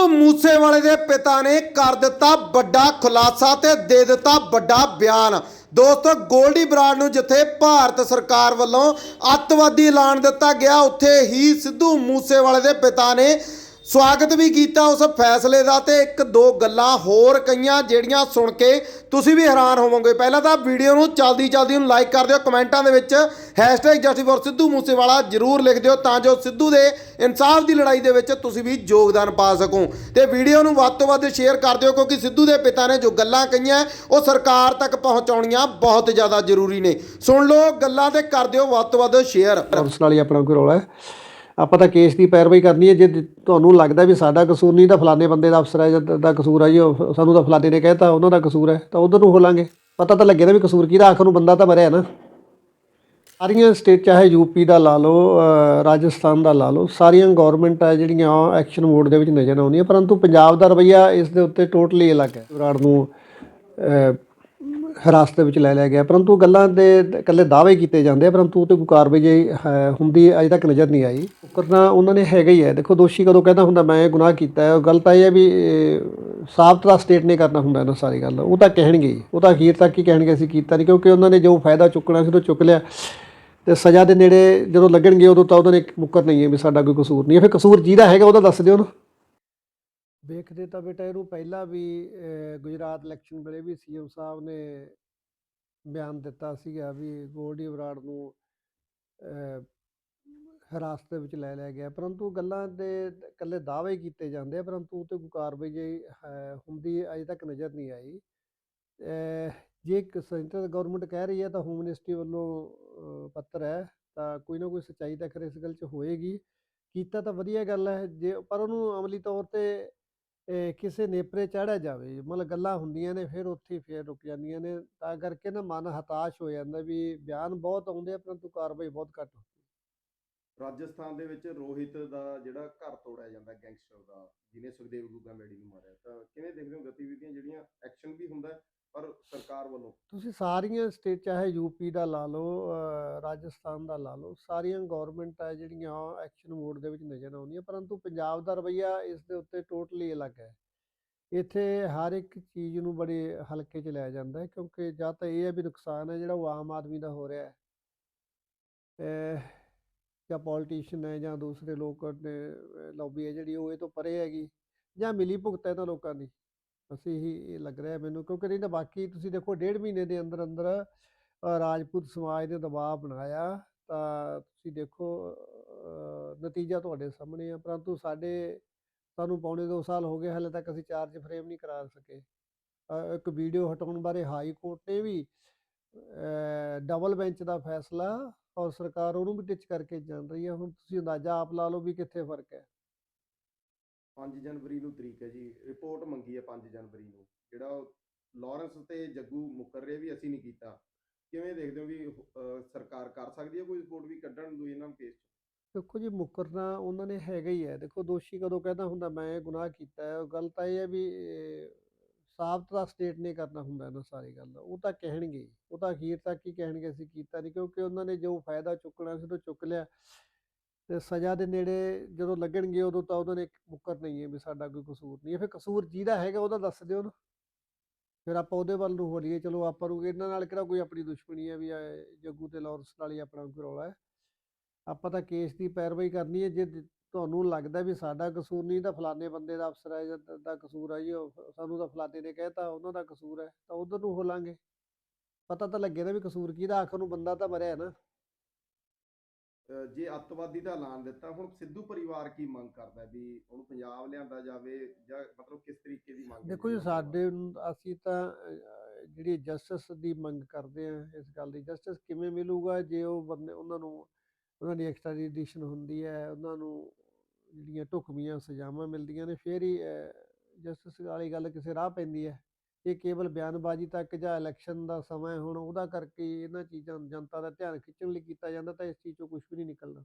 ਸਿੱਧੂ ਮੂਸੇਵਾਲੇ ਦੇ ਪਿਤਾ ਨੇ ਕਰ ਦਿੱਤਾ ਵੱਡਾ ਖੁਲਾਸਾ ਤੇ ਦੇ ਦਿੱਤਾ ਵੱਡਾ ਬਿਆਨ। ਦੋਸਤੋ, ਗੋਲਡੀ ਬਰਾੜ ਨੂੰ ਜਿੱਥੇ ਭਾਰਤ ਸਰਕਾਰ ਵੱਲੋਂ ਅੱਤਵਾਦੀ ਐਲਾਨ ਦਿੱਤਾ ਗਿਆ, ਉੱਥੇ ਹੀ ਸਿੱਧੂ ਮੂਸੇਵਾਲੇ ਦੇ ਪਿਤਾ ਨੇ ਸਵਾਗਤ ਵੀ ਕੀਤਾ ਉਸ ਫੈਸਲੇ ਦਾ ਤੇ ਇੱਕ ਦੋ ਗੱਲਾਂ ਹੋਰ ਕਈਆਂ ਜਿਹੜੀਆਂ ਸੁਣ ਕੇ ਤੁਸੀਂ ਵੀ ਹੈਰਾਨ ਹੋਵੋਗੇ। ਪਹਿਲਾਂ ਤਾਂ ਵੀਡੀਓ ਨੂੰ ਜਲਦੀ ਚਲਦੀ ਨੂੰ ਲਾਈਕ ਕਰ ਦਿਓ, ਕਮੈਂਟਾਂ ਦੇ ਵਿੱਚ ਜਸਟਿਸ ਫॉर ਸਿੱਧੂ ਮੂਸੇਵਾਲਾ ਜਰੂਰ ਲਿਖ ਦਿਓ ਤਾਂ ਜੋ ਸਿੱਧੂ ਦੇ ਇਨਸਾਫ ਦੀ ਲੜਾਈ ਦੇ ਵਿੱਚ ਤੁਸੀਂ ਵੀ ਯੋਗਦਾਨ ਪਾ ਸਕੋ। ਤੇ ਵੀਡੀਓ ਨੂੰ ਵੱਧ ਤੋਂ ਵੱਧ ਸ਼ੇਅਰ ਕਰ ਦਿਓ ਕਿਉਂਕਿ ਸਿੱਧੂ ਦੇ ਪਿਤਾ ਨੇ ਜੋ ਗੱਲਾਂ ਕਹੀਆਂ, ਉਹ ਸਰਕਾਰ ਤੱਕ ਪਹੁੰਚਾਉਣੀਆਂ ਬਹੁਤ ਜ਼ਿਆਦਾ ਜ਼ਰੂਰੀ ਨੇ। ਸੁਣ ਲਓ ਗੱਲਾਂ ਤੇ ਕਰ ਦਿਓ ਵੱਧ ਤੋਂ ਵੱਧ ਸ਼ੇਅਰ ਪੁਲਿਸ ਆਪਣਾ ਕੋਈ ਰੌਲਾ ਹੈ? ਆਪਾਂ ਤਾਂ ਕੇਸ ਦੀ ਪੈਰਵਾਈ ਕਰਨੀ ਹੈ, ਜੇ ਤੁਹਾਨੂੰ ਲੱਗਦਾ ਵੀ ਸਾਡਾ ਕਸੂਰ ਨਹੀਂ, ਤਾਂ ਫਲਾਣੇ ਬੰਦੇ ਦਾ ਅਫਸਰ ਹੈ, ਜਾਂ ਦਾ ਕਸੂਰ ਹੈ ਜੀ ਸਾਨੂੰ ਤਾਂ ਫਲਾਣੇ ਨੇ ਕਹਿਤਾ, ਉਹਨਾਂ ਦਾ ਕਸੂਰ ਹੈ, ਤਾਂ ਉਧਰ ਨੂੰ ਹੋਲਾਂਗੇ ਪਤਾ ਤਾਂ ਲੱਗੇ ਨਾ ਵੀ ਕਸੂਰ ਕਿਹਦਾ, ਆਖਰ ਨੂੰ ਬੰਦਾ ਤਾਂ ਮਰਿਆ ਨਾ। ਸਾਰੀਆਂ ਸਟੇਟ ਚਾਹੇ ਯੂਪੀ ਦਾ ਲਾ ਲਓ ਰਾਜਸਥਾਨ ਦਾ ਲਾ ਲਓ, ਸਾਰੀਆਂ ਗਵਰਨਮੈਂਟ ਆ ਜਿਹੜੀਆਂ ਐਕਸ਼ਨ ਮੋਡ ਦੇ ਵਿੱਚ ਨਜ਼ਰ ਆਉਂਦੀਆਂ, ਪਰੰਤੂ ਪੰਜਾਬ ਦਾ ਰਵਈਆ ਇਸ ਦੇ ਉੱਤੇ ਟੋਟਲੀ ਅਲੱਗ ਹੈ। ਵਿਰਾੜ ਨੂੰ ਹਿਰਾਸਤ ਵਿੱਚ ਲੈ ਲਿਆ ਗਿਆ, ਪਰੰਤੂ ਗੱਲਾਂ ਦੇ ਇਕੱਲੇ ਦਾਅਵੇ ਕੀਤੇ ਜਾਂਦੇ ਆ, ਪਰੰਤੂ ਉਹ ਤੇ ਕੋਈ ਕਾਰਵਾਈ ਹੁੰਦੀ ਅਜੇ ਤੱਕ ਨਜ਼ਰ ਨਹੀਂ ਆਈ ਕਰਨਾ ਉਹਨਾਂ ਨੇ ਹੈਗਾ ਹੀ ਹੈ, ਦੇਖੋ ਦੋਸ਼ੀ ਕਦੋਂ ਕਹਿੰਦਾ ਹੁੰਦਾ, ਮੈਂ ਇਹ ਗੁਨਾਹ ਕੀਤਾ ਹੈ, ਉਹ ਗੱਲ ਤਾਂ ਇਹ ਹੈ ਵੀ ਸਾਫ਼ ਸਾਬਤ ਸਟੇਟ ਨੇ ਕਰਨਾ ਹੁੰਦਾ ਇਹਨਾਂ ਸਾਰੀ ਗੱਲ, ਉਹ ਤਾਂ ਕਹਿਣਗੇ ਹੀ। ਉਹ ਤਾਂ ਅਖੀਰ ਤੱਕ ਹੀ ਕਹਿਣਗੇ, ਅਸੀਂ ਕੀਤਾ ਨਹੀਂ, ਕਿਉਂਕਿ ਉਹਨਾਂ ਨੇ ਜੋ ਫਾਇਦਾ ਚੁੱਕਣਾ ਸੀ ਉਹ ਚੁੱਕ ਲਿਆ ਤੇ ਸਜ਼ਾ ਦੇ ਨੇੜੇ ਜਦੋਂ ਲੱਗਣਗੇ ਉਦੋਂ ਤਾਂ ਉਹਨਾਂ ਨੇ ਮੁੱਕਰ ਨਹੀਂ ਹੈ ਵੀ ਸਾਡਾ ਕੋਈ ਕਸੂਰ ਨਹੀਂ ਹੈ, ਫਿਰ ਕਸੂਰ ਜਿਹਦਾ ਹੈਗਾ ਉਹਦਾ ਦੱਸ ਦਿਓ ਨਾ ਵੇਖਦੇ ਤਾਂ ਬੇਟਾ ਇਹਨੂੰ ਪਹਿਲਾਂ ਵੀ ਗੁਜਰਾਤ ਇਲੈਕਸ਼ਨ ਵੇਲੇ ਵੀ ਸੀਐਮ ਸਾਹਿਬ ਨੇ ਬਿਆਨ ਦਿੱਤਾ ਸੀਗਾ ਵੀ ਗੋਲਡੀ ਬਰਾੜ ਨੂੰ ਹਿਰਾਸਤ ਦੇ ਵਿੱਚ ਲੈ ਲਿਆ ਗਿਆ। ਪਰੰਤੂ ਗੱਲਾਂ ਦੇ ਇਕੱਲੇ ਦਾਅਵੇ ਕੀਤੇ ਜਾਂਦੇ ਆ, ਪਰੰਤੂ ਉਹ ਤੇ ਕੋਈ ਕਾਰਵਾਈ ਜੇ ਹੁੰਦੀ ਅਜੇ ਤੱਕ ਨਜ਼ਰ ਨਹੀਂ ਆਈ। ਜੇ ਸੈਂਟਰ ਗਵਰਨਮੈਂਟ ਕਹਿ ਰਹੀ ਹੈ ਤਾਂ ਹੋਮ ਮਿਨਿਸਟਰੀ ਵੱਲੋਂ ਪੱਤਰ ਹੈ, ਤਾਂ ਕੋਈ ਨਾ ਕੋਈ ਸੱਚਾਈ ਤਾਂ ਖਰੇ ਇਸ ਗੱਲ 'ਚ ਹੋਏਗੀ। ਕੀਤਾ ਤਾਂ ਵਧੀਆ ਗੱਲ ਹੈ, ਜੇ, ਪਰ ਉਹਨੂੰ ਅਮਲੀ ਤੌਰ ਤੇ ਕਿਸੇ ਨੇਪਰੇ ਚਾੜਿਆ ਜਾਵੇ, ਮਤਲਬ ਗੱਲਾਂ ਹੁੰਦੀਆਂ ਨੇ, ਫਿਰ ਉੱਥੇ ਫੇਰ ਰੁਕ ਜਾਂਦੀਆਂ ਨੇ, ਤਾਂ ਕਰਕੇ ਨਾ ਮਨ ਹਤਾਸ਼ ਹੋ ਜਾਂਦਾ ਵੀ ਬਿਆਨ ਬਹੁਤ ਆਉਂਦੇ ਆ, ਪਰੰਤੂ ਕਾਰਵਾਈ ਬਹੁਤ ਘੱਟ ਹੁੰਦੀ ਰਾਜਸਥਾਨ ਦੇ ਵਿੱਚ ਰੋਹਿਤ ਦਾ ਜਿਹੜਾ ਘਰ ਤੋੜਿਆ ਜਾਂਦਾ ਗੈਂਗਸਟਰ ਦਾ, ਜਿਹਨੇ ਸੁਖਦੇਵ ਗੁੱਗਾ ਮੇੜੀ ਨੂੰ ਮਾਰਿਆ, ਤਾਂ ਕਿਵੇਂ ਦੇਖਦੇ ਹੋ ਗਤੀਵਿਧੀਆਂ ਜਿਹੜੀਆਂ ਐਕਸ਼ਨ ਵੀ ਹੁੰਦਾ ਪਰ ਸਰਕਾਰ ਵੱਲੋਂ। ਤੁਸੀਂ ਸਾਰੀਆਂ ਸਟੇਟ, ਚਾਹੇ ਯੂਪੀ ਦਾ ਲਾ ਲਓ ਰਾਜਸਥਾਨ ਦਾ ਲਾ ਲਓ, ਸਾਰੀਆਂ ਗਵਰਨਮੈਂਟ ਆ ਜਿਹੜੀਆਂ ਐਕਸ਼ਨ ਮੋਡ ਦੇ ਵਿੱਚ ਨਜ਼ਰ ਆਉਂਦੀਆਂ, ਪਰੰਤੂ ਪੰਜਾਬ ਦਾ ਰਵਈਆ ਇਸ ਦੇ ਉੱਤੇ ਟੋਟਲੀ ਅਲੱਗ ਹੈ। ਇੱਥੇ ਹਰ ਇੱਕ ਚੀਜ਼ ਨੂੰ ਬੜੇ ਹਲਕੇ 'ਚ ਲਿਆ ਜਾਂਦਾ ਹੈ, ਕਿਉਂਕਿ ਜਾਂ ਤਾਂ ਇਹ ਹੈ ਵੀ ਨੁਕਸਾਨ ਹੈ ਜਿਹੜਾ ਉਹ ਆਮ ਆਦਮੀ ਦਾ ਹੋ ਰਿਹਾ ਹੈ। ਜਾਂ ਪੋਲੀਟੀਸ਼ੀਅਨ ਹੈ ਜਾਂ ਦੂਸਰੇ ਲੋਕ ਨੇ ਲੌਬੀ ਹੈ ਜਿਹੜੀ ਉਹ ਇਹ ਤੋਂ ਪਰੇ ਹੈਗੀ, ਜਾਂ ਮਿਲੀ ਭੁਗਤ ਹੈ ਤਾਂ ਲੋਕਾਂ ਦੀ। ਅਸੀਂ ਹੀ ਇਹ ਲੱਗ ਰਿਹਾ ਮੈਨੂੰ ਕਿਉਂਕਿ ਨਹੀਂ ਤਾਂ ਬਾਕੀ ਤੁਸੀਂ ਦੇਖੋ ਡੇਢ ਮਹੀਨੇ ਦੇ ਅੰਦਰ ਅੰਦਰ ਅ, ਰਾਜਪੂਤ ਸਮਾਜ ਨੇ ਦਬਾਅ ਬਣਾਇਆ ਤਾਂ ਤੁਸੀਂ ਦੇਖੋ ਅ, ਨਤੀਜਾ ਤੁਹਾਡੇ ਸਾਹਮਣੇ ਆ ਪਰੰਤੂ ਸਾਡੇ ਸਾਨੂੰ ਪੌਣੇ 2 ਸਾਲ ਹੋ ਗਏ ਹਾਲੇ ਤੱਕ ਅਸੀਂ ਚਾਰਜ ਫਰੇਮ ਨਹੀਂ ਕਰਾ ਸਕੇ। ਅ, ਇੱਕ ਵੀਡੀਓ ਹਟਾਉਣ ਬਾਰੇ ਹਾਈ ਕੋਰਟ ਨੇ ਵੀ ਡਬਲ ਬੈਂਚ ਦਾ ਫੈਸਲਾ ਔਰ ਸਰਕਾਰ ਉਹਨੂੰ ਵੀ ਟਿਚ ਕਰਕੇ ਜਾਣ ਰਹੀ ਹੈ ਹੁਣ ਤੁਸੀਂ ਅੰਦਾਜ਼ਾ ਆਪ ਲਾ ਲਓ ਵੀ ਕਿੱਥੇ ਫ਼ਰਕ ਹੈ। 5 ਜਨਵਰੀ ਨੂੰ ਤਰੀਕ ਹੈ ਜੀ ਰਿਪੋਰਟ ਮੰਗੀ ਹੈ 5 ਜਨਵਰੀ ਨੂੰ ਜਿਹੜਾ ਲਾਰੈਂਸ ਤੇ ਜੱਗੂ ਮੁੱਕਰ ਰਹੇ ਵੀ ਅਸੀਂ ਨਹੀਂ ਕੀਤਾ। ਕਿਵੇਂ ਦੇਖਦੇ ਹੋ ਵੀ ਸਰਕਾਰ ਕਰ ਸਕਦੀ ਹੈ ਕੋਈ ਰਿਪੋਰਟ ਵੀ ਕੱਢਣ ਨੂੰ ਇਹਨਾਂ ਕੇਸ 'ਚ? ਦੇਖੋ ਜੀ ਮੁਕਰਨਾ ਉਹਨਾਂ ਨੇ ਹੈਗਾ ਹੀ ਹੈ। ਦੇਖੋ ਦੋਸ਼ੀ ਕਦੋਂ ਕਹਿੰਦਾ ਹੁੰਦਾ ਮੈਂ ਇਹ ਗੁਨਾਹ ਕੀਤਾ ਹੈ। ਗੱਲ ਤਾਂ ਇਹ ਹੈ ਵੀ ਅਹ, ਸਾਬਤ ਸਟੇਟ ਨੇ ਕਰਨਾ ਹੁੰਦਾ ਇਹਨਾਂ ਸਾਰੀ ਗੱਲ ਉਹ ਤਾਂ ਕਹਿਣਗੇ ਉਹ ਤਾਂ ਅਖੀਰ ਤੱਕ ਹੀ ਕਹਿਣਗੇ ਅਸੀਂ ਕੀਤਾ ਨਹੀਂ ਕਿਉਂਕਿ ਉਹਨਾਂ ਨੇ ਜੋ ਫਾਇਦਾ ਚੁੱਕਣਾ ਸੀ ਉਹ ਚੁੱਕ ਲਿਆ। ਤੇ ਸਜ਼ਾ ਦੇ ਨੇੜੇ ਜਦੋਂ ਲੱਗਣਗੇ ਉਦੋਂ ਤਾਂ ਉਹਨਾਂ ਨੇ ਮੁੱਕਰ ਨਹੀਂ ਹੈ ਵੀ ਸਾਡਾ ਕੋਈ ਕਸੂਰ ਨਹੀਂ ਹੈ। ਫਿਰ ਕਸੂਰ ਜਿਹਦਾ ਹੈਗਾ ਉਹਦਾ ਦੱਸ ਦਿਓ ਨਾ ਫਿਰ ਆਪਾਂ ਉਹਦੇ ਵੱਲ ਨੂੰ ਹੋ ਲਈਏ ਚਲੋ ਆਪਾਂ ਨੂੰ ਇਹਨਾਂ ਨਾਲ ਕਿਹੜਾ ਕੋਈ ਆਪਣੀ ਦੁਸ਼ਮਣੀ ਹੈ ਵੀ ਇਹ ਜੱਗੂ ਤੇ ਲਾਰੈਂਸ ਨਾਲ ਹੀ ਆਪਣਾ ਕੋਈ ਰੌਲਾ ਹੈ। ਆਪਾਂ ਤਾਂ ਕੇਸ ਦੀ ਪੈਰਵਾਈ ਕਰਨੀ ਹੈ। ਜੇ ਤੁਹਾਨੂੰ ਲੱਗਦਾ ਵੀ ਸਾਡਾ ਕਸੂਰ ਨਹੀਂ ਤਾਂ ਫਲਾਣੇ ਬੰਦੇ ਦਾ ਅਫਸਰ ਹੈ ਜਾਂ ਦਾ ਕਸੂਰ ਹੈ ਜੀ। ਉਹ ਸਾਨੂੰ ਤਾਂ ਫਲਾਣੇ ਨੇ ਕਹਿਤਾ, ਉਹਨਾਂ ਦਾ ਕਸੂਰ ਹੈ। ਤਾਂ ਉਧਰ ਨੂੰ ਹੋ ਲਾਂਗੇ ਪਤਾ ਤਾਂ ਲੱਗੇ ਨਾ ਵੀ ਕਸੂਰ ਕਿਹਦਾ ਆਖਰ ਨੂੰ ਬੰਦਾ ਤਾਂ ਮਰਿਆ ਨਾ। ਜੇ ਅੱਤਵਾਦੀ ਦਾ ਐਲਾਨ ਦਿੱਤਾ ਹੁਣ ਸਿੱਧੂ ਪਰਿਵਾਰ ਕੀ ਮੰਗ ਕਰਦਾ ਵੀ ਉਹਨੂੰ ਪੰਜਾਬ ਲਿਆਂਦਾ ਜਾਵੇ ਜਾਂ ਮਤਲਬ ਕਿਸ ਤਰੀਕੇ ਦੀ ਮੰਗ ਦੇਖੋ ਜੀ ਸਾਡੇ ਅਸੀਂ ਤਾਂ ਜਿਹੜੀ ਜਸਟਿਸ ਦੀ ਮੰਗ ਕਰਦੇ ਆ ਇਸ ਗੱਲ ਦੀ ਜਸਟਿਸ ਕਿਵੇਂ ਮਿਲੂਗਾ ਜੇ ਉਹ ਬੰਦੇ ਉਹਨਾਂ ਨੂੰ ਉਹਨਾਂ ਦੀ ਐਕਸਟ੍ਰਾਡੀਸ਼ਨ ਹੁੰਦੀ ਹੈ ਉਹਨਾਂ ਨੂੰ ਜਿਹੜੀਆਂ ਢੁਕਵੀਆਂ ਸਜ਼ਾਵਾਂ ਮਿਲਦੀਆਂ ਨੇ ਫਿਰ ਹੀ ਜਸਟਿਸ ਵਾਲੀ ਗੱਲ ਕਿਸੇ ਰਾਹ ਪੈਂਦੀ ਹੈ। ਇਹ ਕੇਵਲ ਬਿਆਨਬਾਜ਼ੀ ਤੱਕ ਜਾਂ ਇਲੈਕਸ਼ਨ ਦਾ ਸਮਾਂ ਹੈ ਹੁਣ, ਉਹਦਾ ਕਰਕੇ ਇਹਨਾਂ ਚੀਜ਼ਾਂ ਨੂੰ ਜਨਤਾ ਦਾ ਧਿਆਨ ਖਿੱਚਣ ਲਈ ਕੀਤਾ ਜਾਂਦਾ ਤਾਂ ਇਸ ਚੀਜ਼ 'ਚੋਂ ਕੁਝ ਵੀ ਨਹੀਂ ਨਿਕਲਦਾ